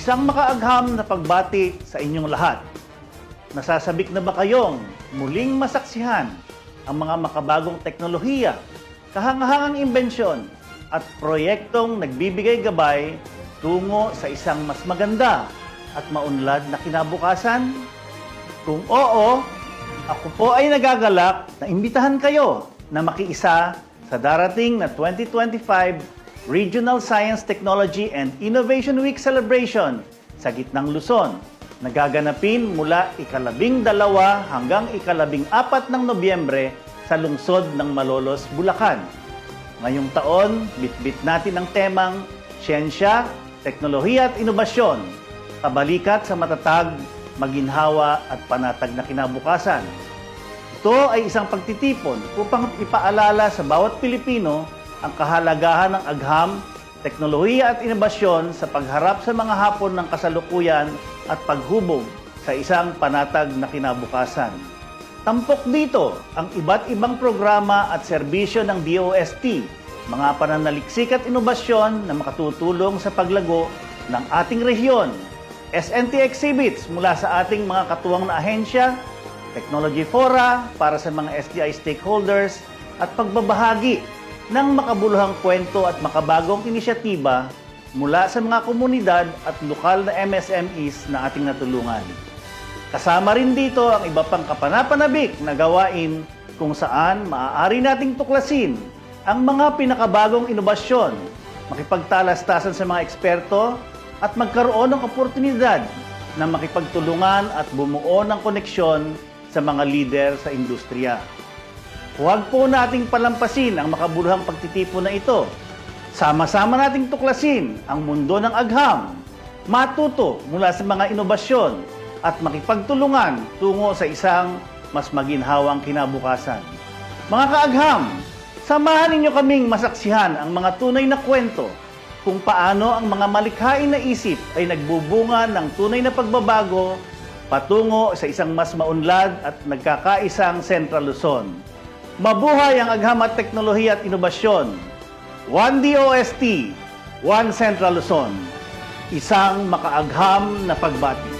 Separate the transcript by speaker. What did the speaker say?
Speaker 1: Isang makaagham na pagbati sa inyong lahat. Nasasabik na ba kayong muling masaksihan ang mga makabagong teknolohiya, kahangahangang imbensyon at proyektong nagbibigay gabay tungo sa isang mas maganda at maunlad na kinabukasan? Kung oo, ako po ay nagagalak na imbitahan kayo na makiisa sa darating na 2025 Regional Science, Technology and Innovation Week Celebration sa Gitnang Luzon. Nagaganapin mula ikalabing dalawa hanggang ikalabing apat ng Nobyembre sa lungsod ng Malolos, Bulacan. Ngayong taon, bitbit natin ang temang Siyensya, Teknolohiya at Inobasyon, kabalikat sa matatag, maginhawa at panatag na kinabukasan. Ito ay isang pagtitipon upang ipaalala sa bawat Pilipino ang kahalagahan ng agham, teknolohiya at inobasyon sa pagharap sa mga hapon ng kasalukuyan at paghubog sa isang panatag na kinabukasan. Tampok dito ang iba't ibang programa at serbisyo ng DOST, mga pananaliksik at inobasyon na makatutulong sa paglago ng ating rehiyon. SNT exhibits mula sa ating mga katuwang na ahensya, technology fora para sa mga SDI stakeholders at pagbabahagi ng makabuluhang kwento at makabagong inisyatiba mula sa mga komunidad at lokal na MSMEs na ating natulungan. Kasama rin dito ang iba pang kapanapanabik na gawain kung saan maaari nating tuklasin ang mga pinakabagong inobasyon, makipagtalastasan sa mga eksperto at magkaroon ng oportunidad na makipagtulungan at bumuo ng koneksyon sa mga lider sa industriya. Huwag po nating palampasin ang makabuluhang pagtitipon na ito. Sama-sama nating tuklasin ang mundo ng agham, matuto mula sa mga inobasyon at makipagtulungan tungo sa isang mas maginhawang kinabukasan. Mga kaagham, samahan ninyo kaming masaksihan ang mga tunay na kwento kung paano ang mga malikhain na isip ay nagbubunga ng tunay na pagbabago patungo sa isang mas maunlad at nagkakaisang Central Luzon. Mabuhay ang agham at teknolohiya at inobasyon. One DOST, One Central Luzon. Isang makaagham na pagbati.